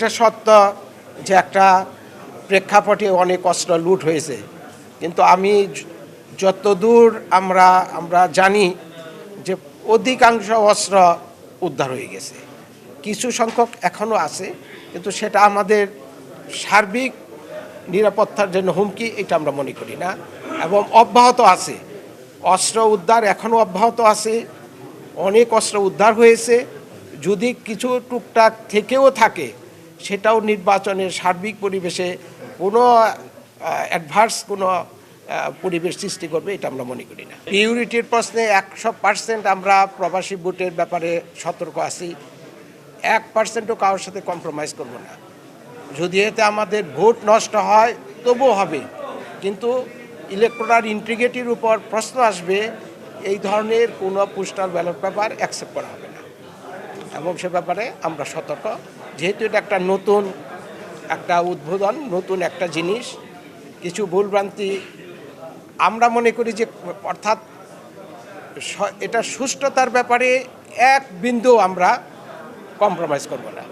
এটা সত্য যে একটা প্রেক্ষাপটে অনেক অস্ত্র লুট হয়েছে। কিন্তু আমি যতদূর আমরা আমরা জানি যে অধিকাংশ অস্ত্র উদ্ধার হয়ে গেছে। কিছু সংখ্যক এখনও আছে, কিন্তু সেটা আমাদের সার্বিক নিরাপত্তার জন্য হুমকি, এটা আমরা মনে করি না। এবং অব্যাহত আছে। অস্ত্র উদ্ধার এখনও অব্যাহত আছে। অনেক অস্ত্র উদ্ধার হয়েছে। যদি কিছু টুকটাক থেকেও থাকে সেটাও নির্বাচনের সার্বিক পরিবেশে কোনো অ্যাডভার্স কোনো পরিবেশ সৃষ্টি করবে এটা আমরা মনে করি না। পিউরিটির প্রশ্নে একশো পার্সেন্ট আমরা প্রবাসী ভোটের ব্যাপারে সতর্ক আছি। এক পার্সেন্টও কারোর সাথে কম্প্রোমাইজ করব না। যদি এতে আমাদের ভোট নষ্ট হয়, তবুও হবে। কিন্তু ইলেকট্রাল ইন্টিগ্রিটির উপর প্রশ্ন আসবে, এই ধরনের কোনো পোস্টাল ব্যালট পেপার অ্যাকসেপ্ট করা হবে এবং সে ব্যাপারে আমরা সতর্ক। যেহেতু এটা একটা নতুন একটা উদ্বোধন, নতুন একটা জিনিস, কিছু ভুলভ্রান্তি আমরা মনে করি যে, অর্থাৎ এটা সুষ্ঠুতার ব্যাপারে এক বিন্দু আমরা কম্প্রোমাইজ করব না।